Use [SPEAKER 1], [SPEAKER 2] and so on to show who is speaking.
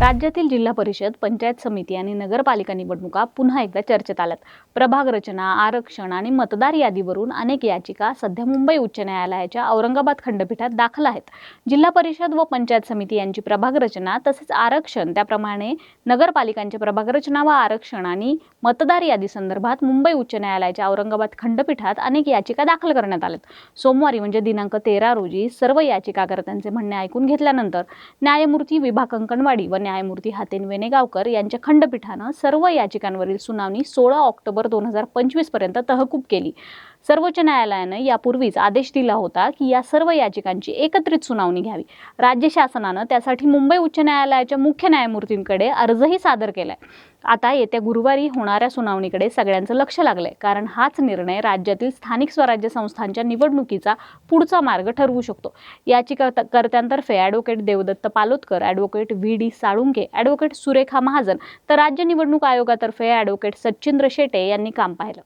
[SPEAKER 1] राज्यातील जिल्हा परिषद पंचायत समिती आणि नगरपालिका निवडणुका पुन्हा एकदा चर्चेत आल्यात. प्रभाग रचना आरक्षण आणि मतदार यादीवरून अनेक याचिका सध्या मुंबई उच्च न्यायालयाच्या औरंगाबाद खंडपीठात दाखल आहेत. जिल्हा परिषद व पंचायत समिती यांची प्रभाग रचना तसेच आरक्षण त्याप्रमाणे नगरपालिकांचे प्रभाग रचना व आरक्षण आणि मतदार यादी संदर्भात मुंबई उच्च न्यायालयाच्या औरंगाबाद खंडपीठात अनेक याचिका दाखल करण्यात आल्यात. सोमवारी म्हणजे दिनांक तेरा रोजी सर्व याचिकाकर्त्यांचे म्हणणे ऐकून घेतल्यानंतर न्यायमूर्ती विभा कंकणवाडी व न्यायमूर्ती हातेन वेनेगावकर यांच्या खंडपीठानं सर्व याचिकांवरील सुनावणी सोळा ऑक्टोबर दोन हजार पंचवीसपर्यंत तहकूब केली. सर्वोच्च न्यायालयानं यापूर्वीच आदेश दिला होता की या सर्व याचिकांची एकत्रित सुनावणी घ्यावी. राज्य शासनानं त्यासाठी मुंबई उच्च न्यायालयाच्या मुख्य न्यायमूर्तींकडे अर्जही सादर केलाय. आता येत्या गुरुवारी होणाऱ्या सुनावणीकडे सगळ्यांचं लक्ष लागलंय. कारण हाच निर्णय राज्यातील स्थानिक स्वराज्य संस्थांच्या निवडणुकीचा पुढचा मार्ग ठरवू शकतो. याचिकाकर्त्यांतर्फे advocate Devdatta Palodkar advocate V D Salunke advocate Surekha Mahajan तर राज्य निवडणूक आयोगातर्फे ॲडव्होकेट सच्चिंद्र शेटे यांनी काम पाहिलं.